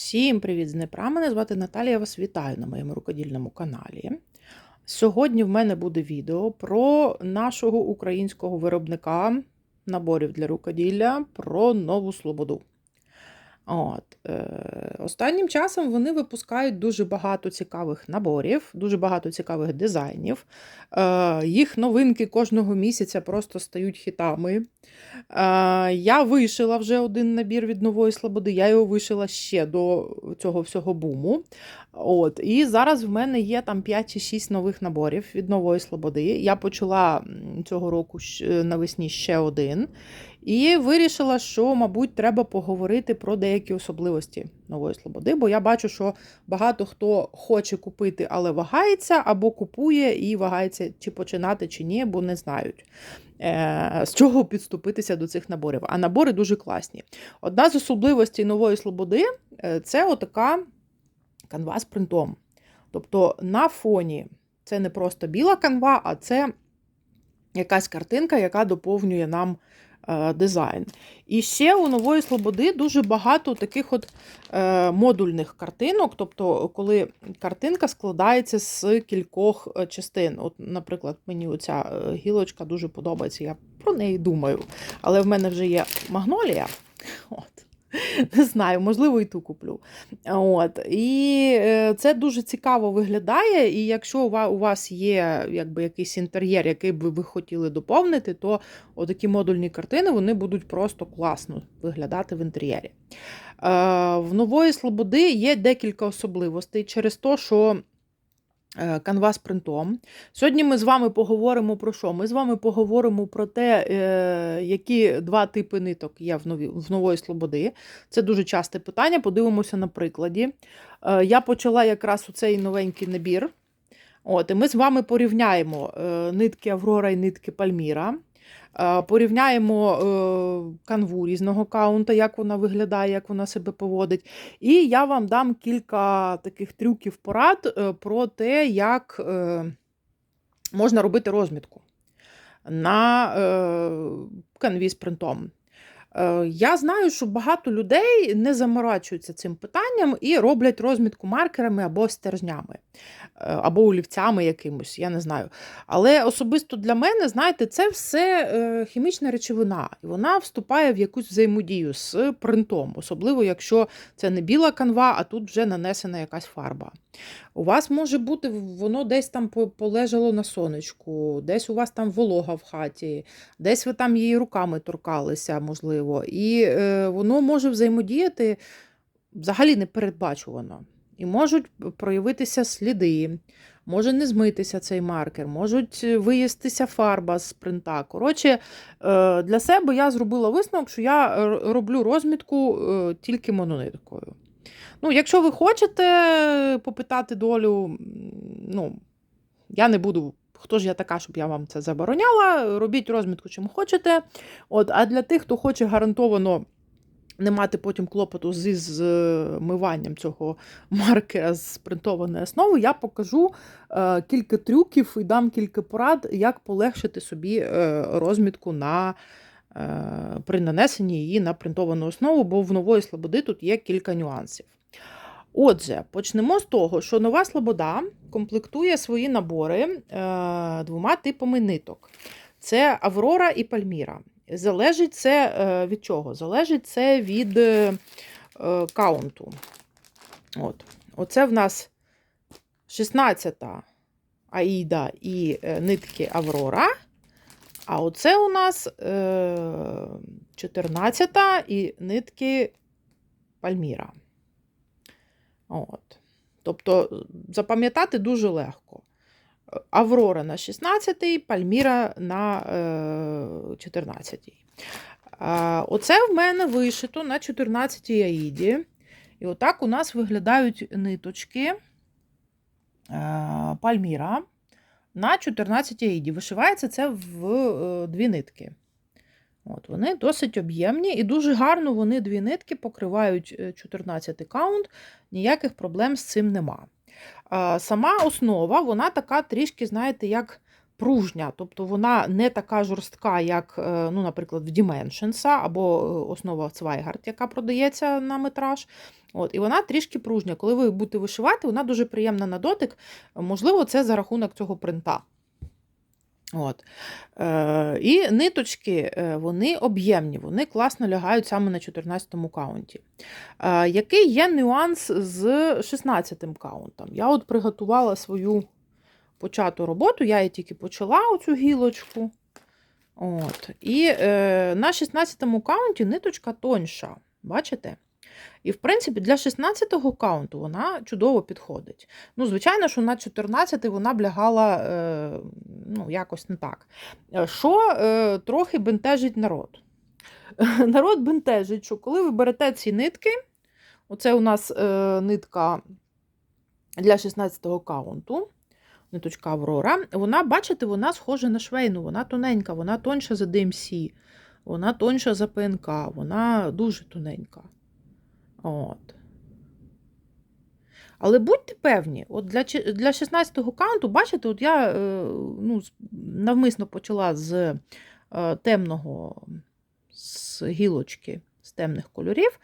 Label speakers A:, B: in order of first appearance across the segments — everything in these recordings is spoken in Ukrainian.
A: Всім привіт з Дніпра. Мене звати Наталія. Я вас вітаю на моєму рукодільному каналі. Сьогодні в мене буде відео про нашого українського виробника наборів для рукоділля про нову Слободу. От, е, Останнім часом вони випускають дуже багато цікавих наборів, дуже багато цікавих дизайнів. Е, Їх новинки кожного місяця просто стають хітами. Е, Я вишила вже один набір від нової Слободи, я його вишила ще до цього всього буму. От, І зараз в мене є там 5 чи 6 нових наборів від нової Слободи. Я почала цього року навесні ще один. І вирішила, що, мабуть, треба поговорити про деякі особливості нової Слободи, бо я бачу, що багато хто хоче купити, але вагається, або купує і вагається, чи починати, чи ні, бо не знають, е, з чого підступитися до цих наборів. А набори дуже класні. Одна з особливостей нової Слободи е, це отака канва з принтом. Тобто на фоні це не просто біла канва, а це якась картинка, яка доповнює нам дизайн. І ще у нової Слободи дуже багато таких от е, модульних картинок, тобто, коли картинка складається з кількох е, частин. От, Наприклад, мені оця е, гілочка дуже подобається, я про неї думаю. Але в мене вже є магнолія. От. Не знаю, можливо, і ту куплю. От. І е, це дуже цікаво виглядає. І якщо у вас є якби, якийсь інтер'єр, який би ви хотіли доповнити, то отакі модульні картини вони будуть просто класно виглядати в інтер'єрі. Е, В нової Слободи є декілька особливостей через те, що канва з принтом. Сьогодні ми з вами поговоримо про що? Ми з вами поговоримо про те, е, які два типи ниток є в, нові, в нової Слободи. Це дуже часте питання. Подивимося на прикладі. Е, Я почала якраз у цей новенький набір. От, і ми з вами порівняємо е, нитки Аврора і нитки Пальміра. Е, Порівняємо е, канву різного каунта, як вона виглядає, як вона себе поводить. І я вам дам кілька таких трюків порад е, про те, як можна робити розмітку на канві з принтом. Е, Я знаю, що багато людей не заморачуються цим питанням і роблять розмітку маркерами або стержнями, е, або олівцями якимось, я не знаю. Але особисто для мене, знаєте, це все е, хімічна речовина, і вона вступає в якусь взаємодію з принтом, особливо якщо це не біла канва, а тут вже нанесена якась фарба. У вас може бути воно десь там полежало на сонечку, десь у вас там волога в хаті, десь ви там її руками торкалися, можливо, і е, воно може взаємодіяти взагалі непередбачувано. І можуть проявитися сліди, може не змитися цей маркер, можуть виїстися фарба з принта. Коротше, е, для себе я зробила висновок, що я роблю розмітку е, тільки монониткою. Ну, якщо ви хочете попитати долю, ну, я не буду. Хто ж я така, щоб я вам це забороняла? Робіть розмітку, чим хочете. От, а для тих, хто хоче гарантовано не мати потім клопоту зі змиванням цього маркера з принтованої основи, я покажу е, кілька трюків і дам кілька порад, як полегшити собі е, розмітку на, е, при нанесенні її на принтовану основу, бо в нової слободи тут є кілька нюансів. Отже, почнемо з того, що нова Слобода комплектує свої набори е, двома типами ниток: це Аврора і Пальміра. Залежить це е, від чого? Залежить це від е, е, каунту. От. Оце в нас 16-та Аїда і е, нитки Аврора. А оце у нас е, 14-та і нитки Пальміра. От. Тобто запам'ятати дуже легко. Аврора на 16-й, Пальміра на е, 14-й. А, Оце в мене вишито на 14-й аїді. І отак у нас виглядають ниточки е, Пальміра на 14-й аїді. Вишивається це в е, дві нитки. От, Вони досить об'ємні і дуже гарно вони дві нитки покривають 14 каунт, ніяких проблем з цим нема. Сама основа, вона така трішки, знаєте, як пружня, тобто вона не така жорстка, як, е, ну, наприклад, в Dimensions або е, основа Zweigart, яка продається на метраж. От, І вона трішки пружня. Коли ви будете вишивати, вона дуже приємна на дотик. Можливо, це за рахунок цього принта. От. Е, І ниточки е, вони об'ємні, вони класно лягають саме на 14-му каунті. Е, Який є нюанс з 16-м каунтом? Я от приготувала свою почату роботу, я її тільки почала оцю гілочку. От. І е, на 16-му каунті ниточка тоньша. Бачите? І, в принципі, для 16-го каунту вона чудово підходить. Ну, звичайно, що на 14 вона б лягала е, ну, якось не так. Е, Що е, трохи бентежить народ? Народ бентежить, що коли ви берете ці нитки, оце у нас е, нитка для 16-го каунту, ниточка Аврора, вона, бачите, вона схожа на швейну, вона тоненька, вона тонша за DMC, вона тонша за ПНК, вона дуже тоненька. От. Але будьте певні, от для для 16-го каунту, бачите, от я е, ну, навмисно почала з е, темного, з гілочки, з темних кольорів,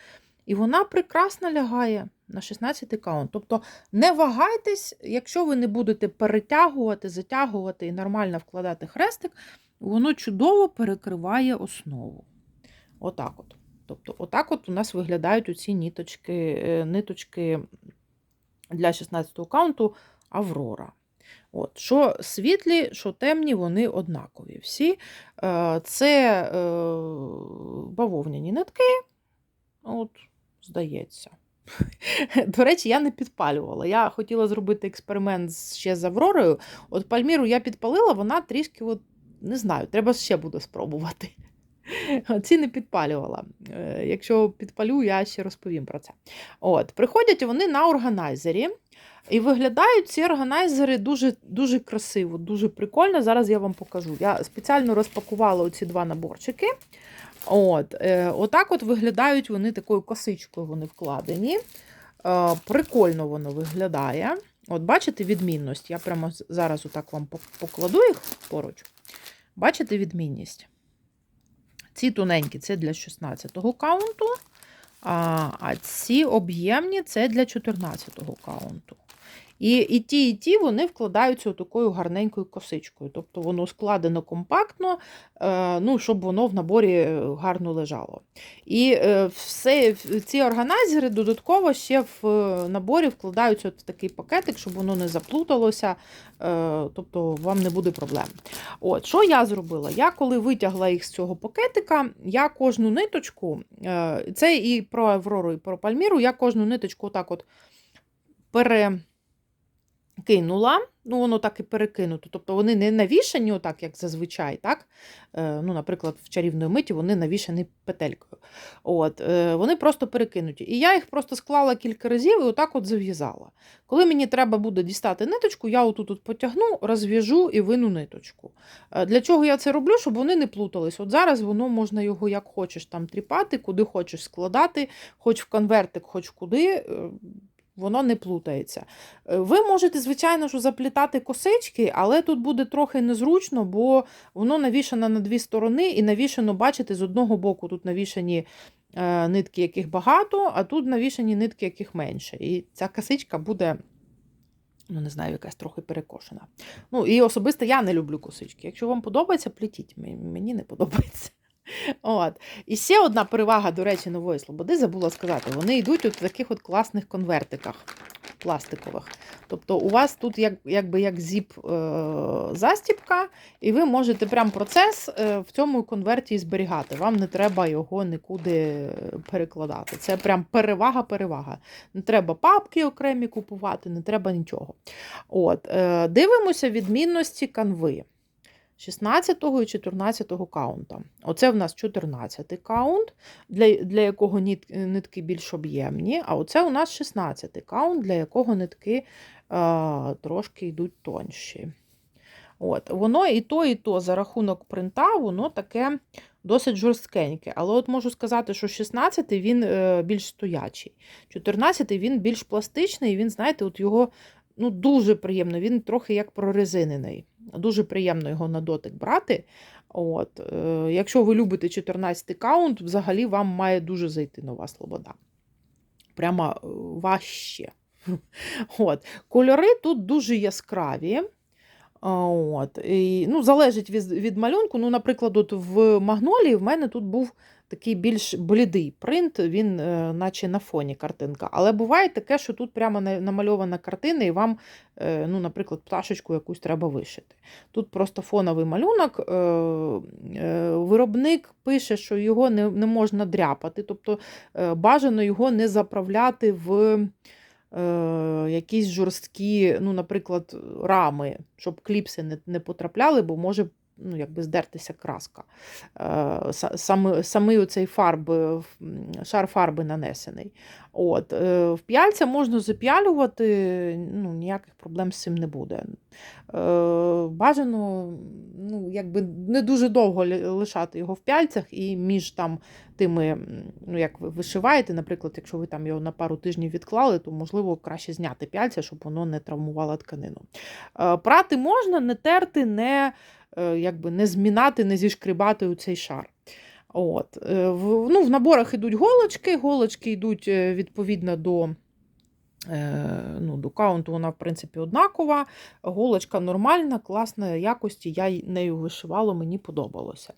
A: і вона прекрасно лягає на 16-й каунт. Тобто не вагайтесь, якщо ви не будете перетягувати, затягувати і нормально вкладати хрестик, воно чудово перекриває основу. Отак от. Тобто, отак от у нас виглядають оці ниточки, е, ниточки для 16-го каунту Аврора. От, Що світлі, що темні, вони однакові. Всі. Е, Це е, бавовняні нитки, от, здається. До речі, я не підпалювала. Я хотіла зробити експеримент ще з Авророю. От пальміру я підпалила, вона трішки, от, не знаю, треба ще буде спробувати. Ці не підпалювала. Е, Якщо підпалю, я ще розповім про це. От, Приходять вони на органайзері. І виглядають ці органайзери дуже дуже красиво, дуже прикольно. Зараз я вам покажу. Я спеціально розпакувала оці два наборчики. От, е, Отак от виглядають вони такою косичкою вони вкладені. Е, прикольно воно виглядає. От бачите відмінність? Я прямо зараз отак вам покладу їх поруч. Бачите відмінність? Ці тоненькі це для 16-го каунту, а, ці об'ємні це для 14-го каунту. І, і ті, і ті вони вкладаються такою гарненькою косичкою. Тобто воно складено компактно, е, ну, щоб воно в наборі е, гарно лежало. І е, все, ці органайзери додатково ще в наборі вкладаються от в такий пакетик, щоб воно не заплуталося, тобто вам не буде проблем. От, Що я зробила? Я коли витягла їх з цього пакетика, я кожну ниточку, це і про Аврору, і про Пальміру, я кожну ниточку отак от перекинула, ну воно так і перекинуто. Тобто вони не навішані, отак, як зазвичай, так? Е, Ну, Наприклад, в чарівної миті вони навішані петелькою. От, е, Вони просто перекинуті. І я їх просто склала кілька разів і отак от зав'язала. Коли мені треба буде дістати ниточку, я отут от потягну, розв'яжу і вину ниточку. Е, Для чого я це роблю? Щоб вони не плутались. От зараз воно можна його як хочеш там тріпати, куди хочеш складати, хоч в конвертик, хоч куди. Воно не плутається. Е, Ви можете, звичайно, ж, заплітати косички, але тут буде трохи незручно, бо воно навішано на дві сторони і навішано, бачите, з одного боку тут навішані е, нитки, яких багато, а тут навішані нитки, яких менше. І ця косичка буде, ну не знаю, якась трохи перекошена. Ну, і особисто я не люблю косички. Якщо вам подобається, плетіть. М- Мені не подобається. От. І ще одна перевага, до речі, нової слободи, забула сказати, вони йдуть в таких от класних конвертиках пластикових. Тобто у вас тут як, якби як зіп е, застіпка, і ви можете прям процес е, в цьому конверті зберігати. Вам не треба його нікуди перекладати. Це прям перевага-перевага. Не треба папки окремі купувати, не треба нічого. От, е, дивимося відмінності канви. 16 і 14 каунта. Оце в нас 14 каунт, для, для якого нит, нитки більш об'ємні, а оце у нас 16 каунт, для якого нитки е, трошки йдуть тонші. От, Воно і то, і то за рахунок принта, воно таке досить жорсткеньке. Але от можу сказати, що 16 він е, більш стоячий, 14 він більш пластичний, він, знаєте, от його ну, дуже приємно, він трохи як прорезинений. Дуже приємно його на дотик брати. От, е, Якщо ви любите 14 каунт, взагалі вам має дуже зайти нова слобода. Прямо е, важче. От. Кольори тут дуже яскраві. От. І, ну, Залежить від, від малюнку. Ну, Наприклад, от в Магнолії в мене тут був такий більш блідий принт, він е, наче на фоні картинка. Але буває таке, що тут прямо намальована картина, і вам, е, ну, наприклад, пташечку якусь треба вишити. Тут просто фоновий малюнок. Е, е, виробник пише, що його не, не можна дряпати, тобто е, бажано його не заправляти в якісь жорсткі, ну, наприклад, рами, щоб кліпси не, не потрапляли, бо може ну, якби здертися краска. Е, Саме, самий оцей фарби, шар фарби нанесений. От, е, в п'яльця можна зап'ялювати, ну, ніяких проблем з цим не буде. Е, Бажано ну, якби не дуже довго лишати його в п'яльцях і між там тими, ну, як ви вишиваєте, наприклад, якщо ви там його на пару тижнів відклали, то можливо краще зняти п'яльця, щоб воно не травмувало тканину. Е, Прати можна, не терти, не, е, якби, не змінати, не зішкрібати у цей шар. От. е, В, ну, в наборах йдуть голочки, голочки йдуть е, відповідно до. е, Ну, до каунту вона, в принципі, однакова. Голочка нормальна, класної якості, я нею вишивала, мені подобалося.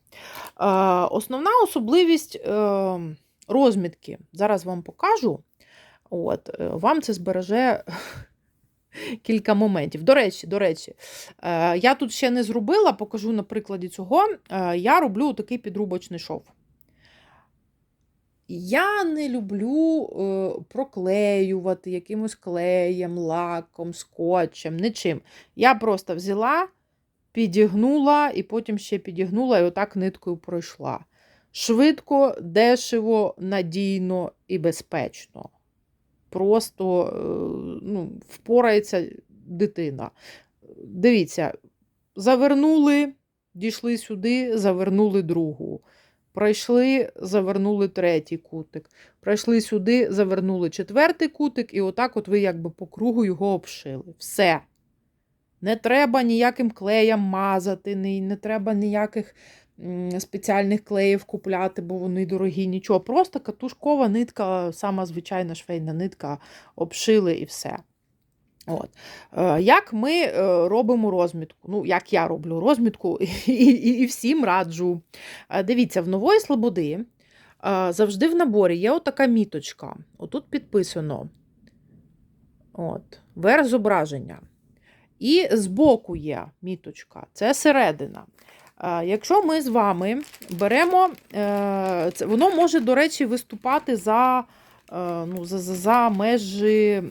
A: Е, Основна особливість е, розмітки. Зараз вам покажу. От, е, вам це збереже кілька моментів. До речі, до речі, е, я тут ще не зробила, покажу на прикладі цього. Е, Я роблю такий підрубочний шов. Я не люблю е, проклеювати якимось клеєм, лаком, скотчем, нічим. Я просто взяла, підігнула і потім ще підігнула і отак ниткою пройшла. Швидко, дешево, надійно і безпечно. Просто е, ну, впорається дитина. Дивіться, завернули, дійшли сюди, завернули другу. Пройшли, завернули третій кутик. Пройшли сюди, завернули четвертий кутик, і отак от ви якби по кругу його обшили. Все. Не треба ніяким клеям мазати, не, не треба ніяких спеціальних клеїв купляти, бо вони дорогі, нічого. Просто катушкова нитка, сама звичайна швейна нитка, обшили і все. От. Е, Як ми е, робимо розмітку? Ну, як я роблю розмітку і, і, і всім раджу. Е, Дивіться, в нової слободи завжди в наборі є отака міточка. Отут підписано от, верх зображення. І збоку є міточка, це середина. Якщо ми з вами беремо, е, воно може, до речі, виступати за, е, ну, за, за, за межі е,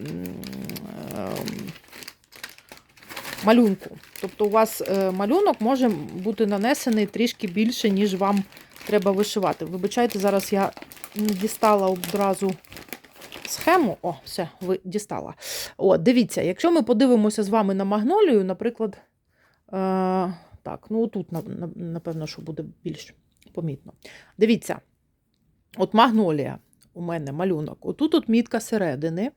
A: малюнку. Тобто у вас малюнок може бути нанесений трішки більше, ніж вам треба вишивати. Вибачайте, зараз я не дістала одразу схему. О, все, ви дістала. О, дивіться, якщо ми подивимося з вами на магнолію, наприклад, так, ну тут, на- на- напевно, що буде більш помітно. Дивіться, от магнолія у мене малюнок. Отут от мітка середини.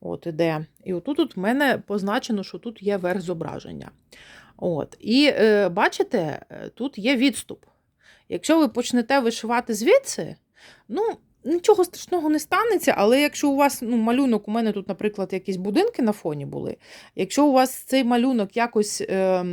A: От іде. І отут от в мене позначено, що тут є верх зображення. От. І е, бачите, е, тут є відступ. Якщо ви почнете вишивати звідси, ну, нічого страшного не станеться, але якщо у вас ну, малюнок, у мене тут, наприклад, якісь будинки на фоні були, якщо у вас цей малюнок якось е,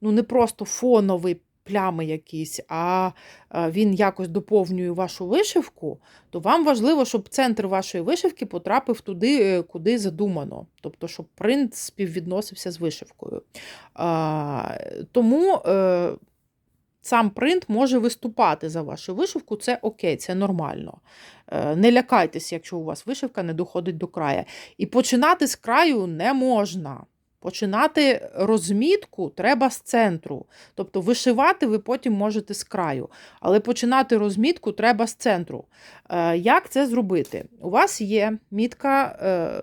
A: ну, не просто фоновий, плями якісь, а е, він якось доповнює вашу вишивку, то вам важливо, щоб центр вашої вишивки потрапив туди, е, куди задумано. Тобто, щоб принт співвідносився з вишивкою. Тому е, сам принт може виступати за вашу вишивку, це окей, це нормально. Не лякайтеся, якщо у вас вишивка не доходить до краю. І починати з краю не можна. Починати розмітку треба з центру. Тобто вишивати ви потім можете з краю, але починати розмітку треба з центру. Е, Як це зробити? У вас є мітка е,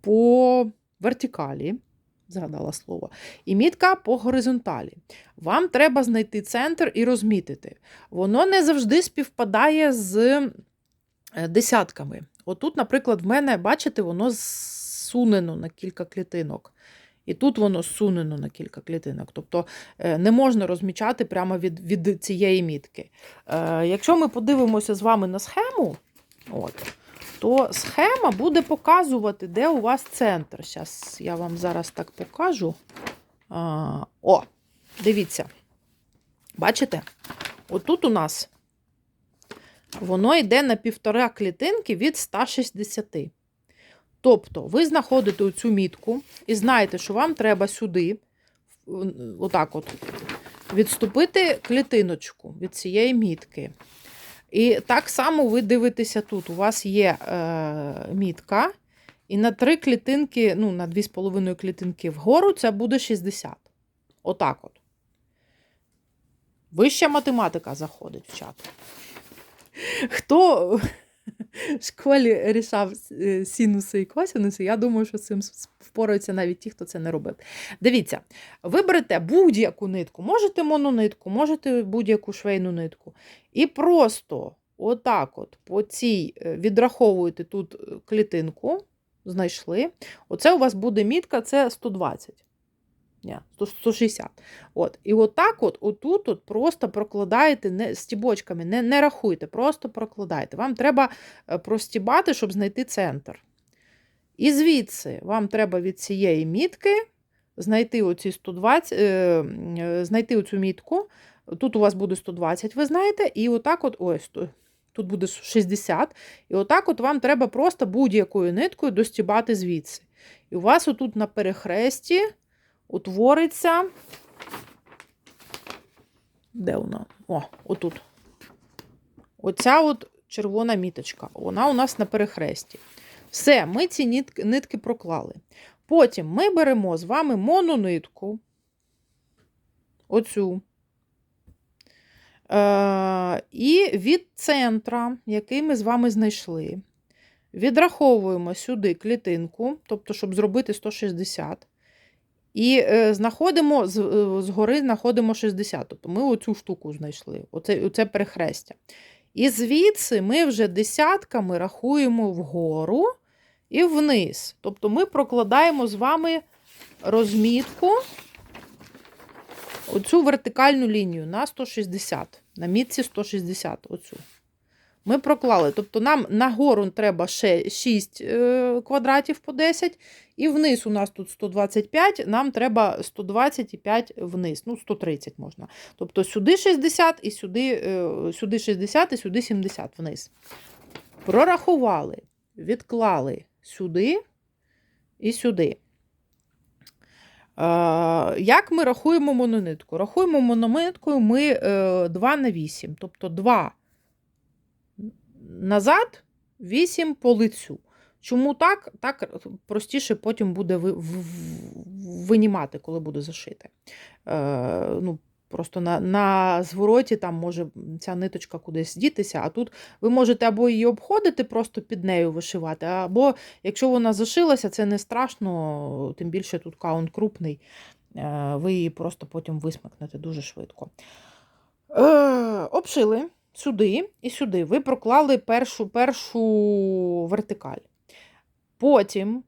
A: по вертикалі, згадала слово, і мітка по горизонталі. Вам треба знайти центр і розмітити. Воно не завжди співпадає з е, десятками. Отут, наприклад, в мене, бачите, воно зсунено на кілька клітинок. І тут воно зсунено на кілька клітинок. Тобто е, не можна розмічати прямо від від цієї мітки. Е, Якщо ми подивимося з вами на схему, от, то схема буде показувати, де у вас центр. Зараз я вам зараз так покажу. О, дивіться. Бачите? Отут у нас воно йде на півтора клітинки від 160. Тобто, ви знаходите цю мітку і знаєте, що вам треба сюди, отак от, відступити клітиночку від цієї мітки. І так само ви дивитеся тут. У вас є е, мітка, і на три клітинки, ну, на 2,5 клітинки вгору це буде 60. Отак от. Вища математика заходить в чат. Хто в школі рішав е, синуси і косинуси, я думаю, що з цим впораються навіть ті, хто це не робив. Дивіться, ви берете будь-яку нитку, можете мононитку, можете будь-яку швейну нитку. І просто отак от по цій е, відраховуєте тут е, клітинку, знайшли. Оце у вас буде мітка, це 120. Ні, 160. От. І отак от, отут от просто прокладаєте не, стібочками, не не рахуйте, просто прокладайте. Вам треба е, простібати, щоб знайти центр. І звідси вам треба від цієї мітки знайти оці 120, е, е, знайти оцю мітку. Тут у вас буде 120, ви знаєте, і отак от, ось, тут буде 60. І отак от вам треба просто будь-якою ниткою достібати звідси. І у вас отут на перехресті утвориться. Де вона? О, отут. Оця от червона міточка. Вона у нас на перехресті. Все, ми ці нитки, проклали. Потім ми беремо з вами мононитку. Оцю. Е, І від центра, який ми з вами знайшли, відраховуємо сюди клітинку, тобто, щоб зробити 160. І е, знаходимо з, е, згори знаходимо 60. Тобто ми оцю штуку знайшли, оце, оце перехрестя. І звідси ми вже десятками рахуємо вгору і вниз. Тобто ми прокладаємо з вами розмітку, оцю вертикальну лінію на 160, на мітці 160. оцю. Ми проклали. Тобто нам нагору треба ще 6 е, квадратів по 10, і вниз у нас тут 125, нам треба 125 вниз, ну 130 можна. Тобто сюди 60 і сюди, е, сюди 60 і сюди 70 вниз. Прорахували, відклали сюди і сюди. Як ми рахуємо мононитку? Рахуємо мономиткою ми 2 е, на 8, тобто 2 назад, 8 по лицю. Чому так? Так простіше потім буде винімати, коли буде зашити. Е, ну, Просто на на звороті там може ця ниточка кудись дітися, а тут ви можете або її обходити, просто під нею вишивати, або якщо вона зашилася, це не страшно, тим більше тут каунт крупний, е, ви її просто потім висмикнете дуже швидко. Е, Обшили сюди і сюди. Ви проклали першу, першу вертикаль. Потім.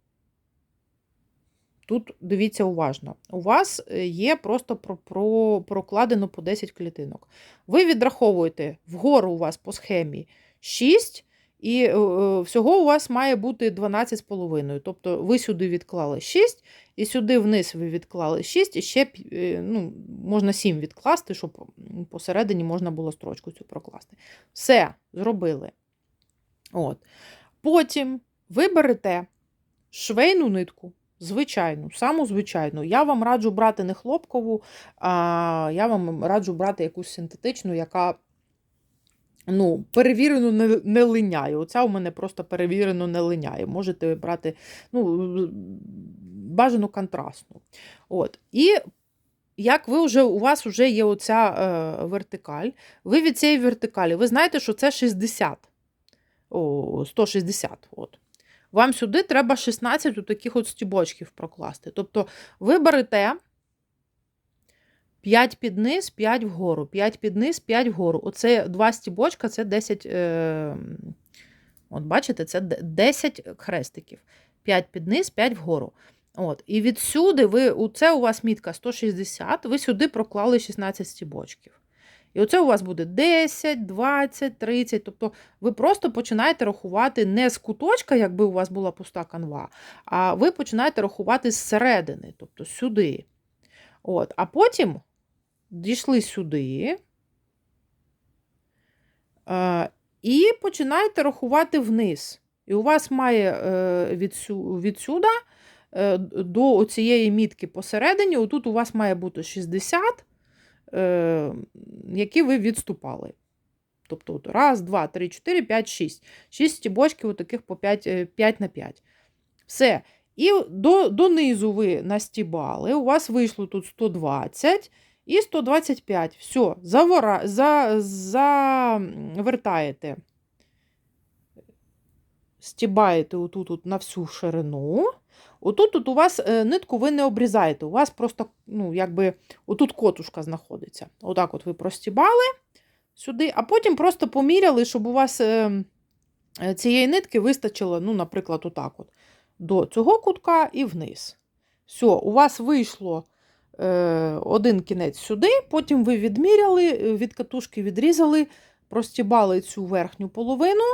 A: Тут дивіться уважно. У вас е, є просто про, про, прокладено по 10 клітинок. Ви відраховуєте вгору у вас по схемі 6, і е, е, всього у вас має бути 12,5. Тобто ви сюди відклали 6, і сюди вниз ви відклали 6, і ще ну, можна 7 відкласти, щоб посередині можна було строчку цю прокласти. Все, зробили. От. Потім ви берете швейну нитку. Звичайну, саму звичайну. Я вам раджу брати не хлопкову, а я вам раджу брати якусь синтетичну, яка ну, перевірено не, не линяє. Оця у мене просто перевірено не линяє. Можете брати ну, бажану контрастну. От. І як ви вже, у вас вже є оця е, вертикаль, ви від цієї вертикалі, ви знаєте, що це 60, о, 160. От. Вам сюди треба 16 таких от стібочків прокласти. Тобто ви берете 5 під низ, 5 вгору, 5 під низ, 5 вгору. Оце два стібочка це 10 е, От бачите, це 10 хрестиків. 5 під низ, 5 вгору. От. І відсюди ви, це у вас мітка 160, ви сюди проклали 16 стібочків. І оце у вас буде 10, 20, 30. Тобто ви просто починаєте рахувати не з куточка, якби у вас була пуста канва, а ви починаєте рахувати зсередини, тобто сюди. От. А потім дійшли сюди. І починаєте рахувати вниз. І у вас має е, відсю, відсюди е, до цієї мітки посередині, отут у вас має бути 60, е, які ви відступали. Тобто от раз, два, три, чотири, п'ять, шість. Шість стібочків таких по 5, 5 на 5. Все. І до, донизу ви настібали, у вас вийшло тут 120 і 125. Все, завора, за, завертаєте, стібаєте отут от на всю ширину. Отут от у вас е, нитку ви не обрізаєте, у вас просто, ну, якби, отут котушка знаходиться. Отак от ви простібали сюди, а потім просто поміряли, щоб у вас е, е, цієї нитки вистачило, ну, наприклад, отак от, до цього кутка і вниз. Все, у вас вийшло один кінець сюди, потім ви відміряли, е, від катушки відрізали, простібали цю верхню половину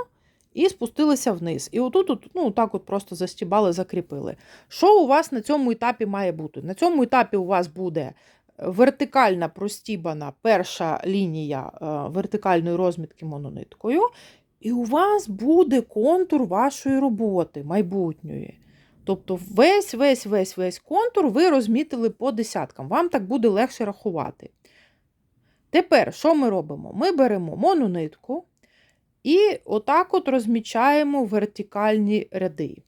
A: і спустилися вниз. І отут, от, ну, так от просто застібали, закріпили. Що у вас на цьому етапі має бути? На цьому етапі у вас буде вертикальна простібана перша лінія е, вертикальної розмітки монониткою, і у вас буде контур вашої роботи майбутньої. Тобто весь весь весь весь контур ви розмітили по десяткам. Вам так буде легше рахувати. Тепер, що ми робимо? Ми беремо мононитку і отак от розмічаємо вертикальні ряди.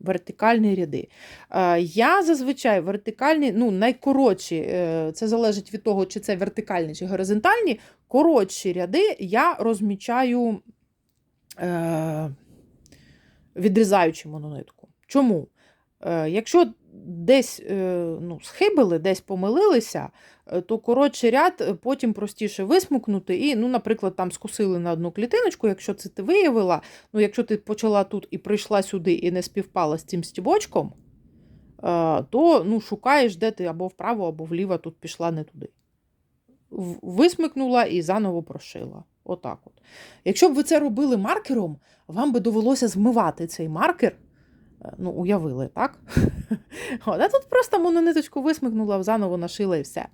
A: Вертикальні ряди. Е, Я зазвичай вертикальні, ну, найкоротші, е, це залежить від того, чи це вертикальні, чи горизонтальні, коротші ряди я розмічаю, е, відрізаючи мононитку. Чому? Е, Якщо десь е, ну, схибили, десь помилилися, е, то коротший ряд потім простіше висмукнути. І, ну, наприклад, там скусили на одну клітиночку, якщо це ти виявила, ну, якщо ти почала тут і прийшла сюди і не співпала з цим стібочком, то ну, шукаєш, де ти або вправо, або вліво тут пішла не туди. Висмикнула і заново прошила. Отак от. Якщо б ви це робили маркером, вам би довелося змивати цей маркер. Е, Ну, уявили, так? От, а тут просто монониточку висмикнула, заново нашила і все.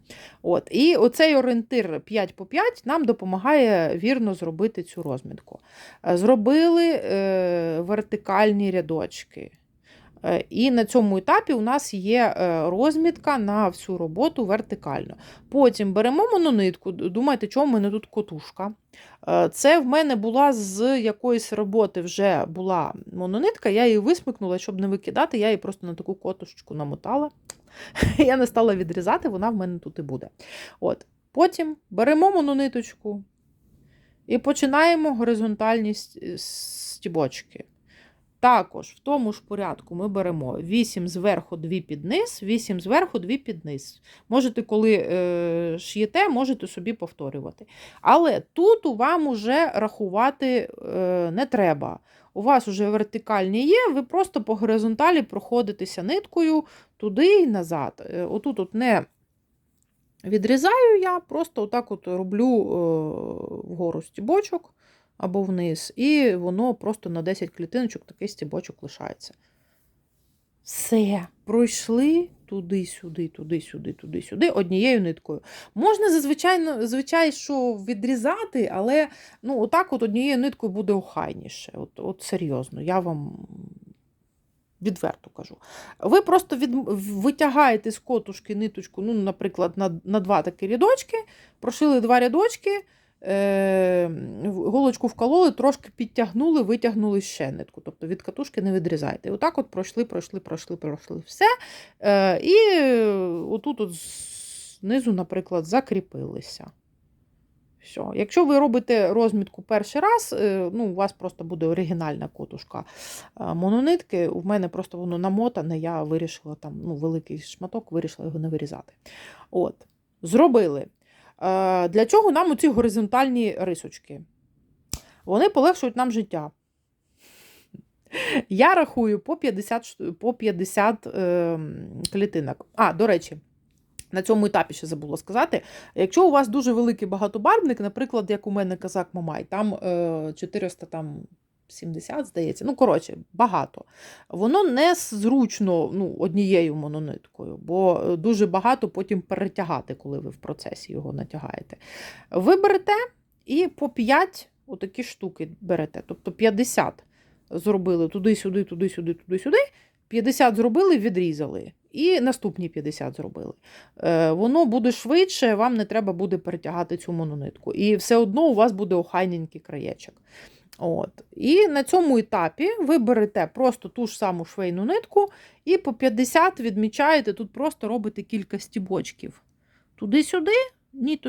A: От, і оцей орієнтир 5 по 5 нам допомагає вірно зробити цю розмітку. Е, Зробили е, вертикальні рядочки. Е, І на цьому етапі у нас є е, розмітка на всю роботу вертикально. Потім беремо мононитку, д- думаєте, чому в мене тут котушка? Е, Це в мене була з якоїсь роботи вже була мононитка, я її висмикнула, щоб не викидати, я її просто на таку котушечку намотала. Я не стала відрізати, вона в мене тут і буде. От. Потім беремо монониточку і починаємо горизонтальні стібочки. Також в тому ж порядку ми беремо 8 зверху, 2 під низ, 8 зверху, 2 під низ. Можете, коли е, ш'єте, можете собі повторювати. Але тут вам уже рахувати е, не треба. У вас вже вертикальні є, ви просто по горизонталі проходитеся ниткою туди і назад. Е, Отут от не відрізаю я, просто отак от роблю е, вгору стібочок або вниз, і воно просто на 10 клітиночок такий стібочок лишається. Все, пройшли туди-сюди, туди-сюди, туди-сюди, однією ниткою. Можна зазвичай, звичай, що відрізати, але ну, отак от однією ниткою буде охайніше. От, от серйозно, я вам відверто кажу. Ви просто від, витягаєте з котушки ниточку, ну, наприклад, на, на два такі рядочки, прошили два рядочки, е, голочку вкололи, трошки підтягнули, витягнули ще нитку. Тобто від катушки не відрізайте. І отак от пройшли, пройшли, пройшли, пройшли все. Е, і отут от знизу, наприклад, закріпилися. Все. Якщо ви робите розмітку перший раз, е, ну, у вас просто буде оригінальна котушка е, мононитки. У мене просто воно намотане, я вирішила там ну, великий шматок, вирішила його не вирізати. От. Зробили. Е, Для чого нам оці горизонтальні рисочки? Вони полегшують нам життя. Я рахую по 50, по 50 е, клітинок. А, до речі. На цьому етапі ще забула сказати. Якщо у вас дуже великий багатобарвник, наприклад, як у мене казак Мамай, там е, 400 там 70, здається, ну, коротше, багато. Воно не зручно ну, однією монониткою, бо е, дуже багато потім перетягати, коли ви в процесі його натягаєте. Ви берете і по 5 отакі штуки берете. Тобто 50 зробили туди-сюди, туди-сюди, туди-сюди. 50 зробили, відрізали. І наступні 50 зробили. Е, воно буде швидше, вам не треба буде перетягати цю мононитку. І все одно у вас буде охайненький краєчок. От. І на цьому етапі ви берете просто ту ж саму швейну нитку і по 50 відмічаєте, тут просто робите кілька стібочків. Туди-сюди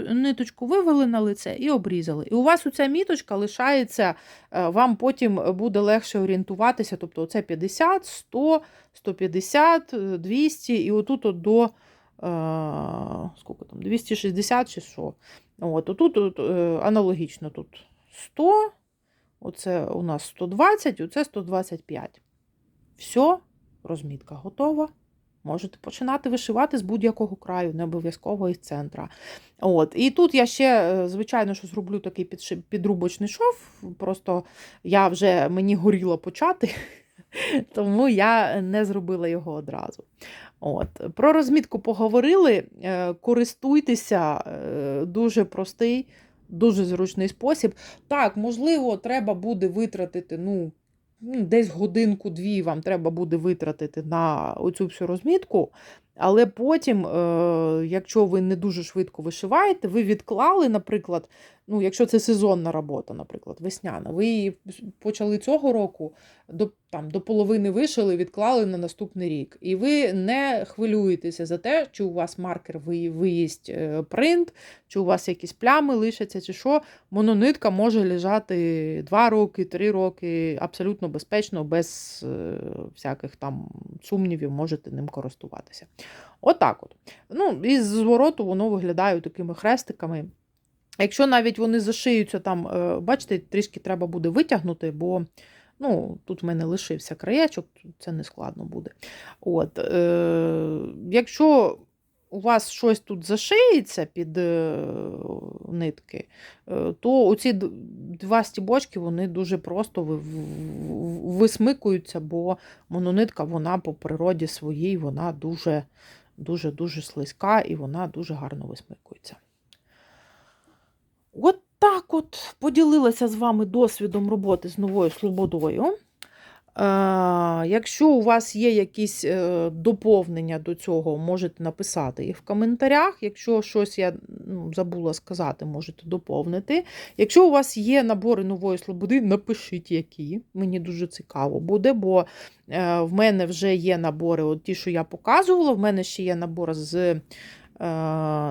A: ниточку вивели на лице і обрізали. І у вас оця міточка лишається, е, вам потім буде легше орієнтуватися. Тобто оце 50, 100, 150, е, 200 і отут от до е, скільки там, 260 чи що. От, отут от, е, аналогічно тут 100, оце у нас 120, оце 125. Все, розмітка готова. Можете починати вишивати з будь-якого краю, не обов'язково із центра. От. І тут я ще, е, звичайно, що зроблю такий підрубочний шов. Просто я вже мені горіло почати, тому я не зробила його одразу. От. Про розмітку поговорили. Е, Користуйтеся, е, дуже простий, дуже зручний спосіб. Так, можливо, треба буде витратити, ну, десь годинку-дві вам треба буде витратити на оцю всю розмітку. Але потім, е, якщо ви не дуже швидко вишиваєте, ви відклали, наприклад, ну, якщо це сезонна робота, наприклад, весняна, ви її почали цього року, до, там, до половини вишили, відклали на наступний рік. І ви не хвилюєтеся за те, чи у вас маркер ви- виїсть е, принт, чи у вас якісь плями лишаться, чи що. Мононитка може лежати 2 роки, 3 роки, абсолютно безпечно, без е, всяких там сумнівів, можете ним користуватися. Отак от. Ну, і з звороту воно виглядає такими хрестиками. Якщо навіть вони зашиються там, е, бачите, трішки треба буде витягнути, бо ну, тут в мене лишився краєчок, це не складно буде. От, е, якщо у вас щось тут зашиється під е, нитки, е, то оці два стібочки вони дуже просто висмикуються, бо мононитка вона по природі своїй вона дуже дуже дуже слизька і вона дуже гарно висмикується. От так от поділилася з вами досвідом роботи з новою слободою. Якщо у вас є якісь е, доповнення до цього, можете написати їх в коментарях. Якщо щось я ну, забула сказати, можете доповнити. Якщо у вас є набори нової слободи, напишіть які. Мені дуже цікаво буде, бо е, в мене вже є набори, от ті, що я показувала. В мене ще є набор з е,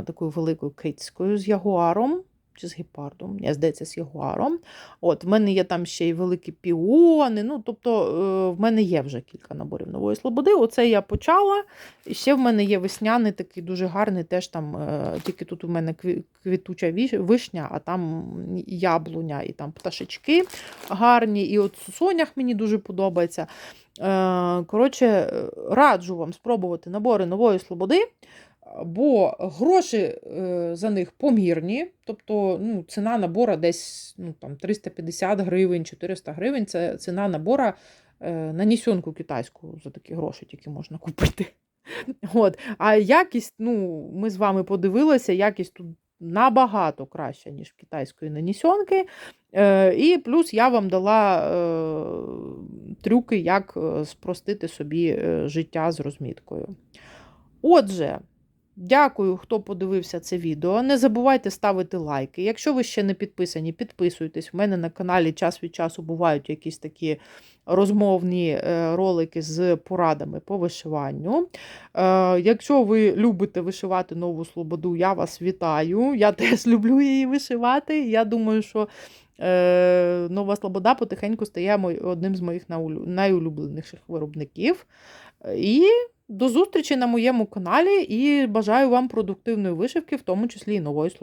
A: такою великою кицькою, з ягуаром. Чи з гепардом, я здається, з ягуаром. От, в мене є там ще й великі піони. Ну, тобто, е, в мене є вже кілька наборів нової слободи. Оце я почала. І ще в мене є весняний такий дуже гарний, теж там, е, тільки тут у мене квітуча вишня, а там яблуня, і там пташечки гарні. І от сонях мені дуже подобається. Е, Коротше, раджу вам спробувати набори нової слободи. Бо гроші е, за них помірні, тобто ну, ціна набора десь ну, там, 350 гривень, 400 гривень це ціна набора е, на нісьонку китайську за такі гроші тільки можна купити. От. А якість, ну, ми з вами подивилися, якість тут набагато краща, ніж в китайської нанісьонки. Е, і плюс я вам дала трюки, як спростити собі життя з розміткою. Отже, дякую, хто подивився це відео. Не забувайте ставити лайки. Якщо ви ще не підписані, підписуйтесь. У мене на каналі час від часу бувають якісь такі розмовні е, ролики з порадами по вишиванню. Е, Якщо ви любите вишивати нову слободу, я вас вітаю. Я теж люблю її вишивати. Я думаю, що е, нова слобода потихеньку стає одним з моїх найулюбленіших виробників. І до зустрічі на моєму каналі і бажаю вам продуктивної вишивки, в тому числі і нової слободи.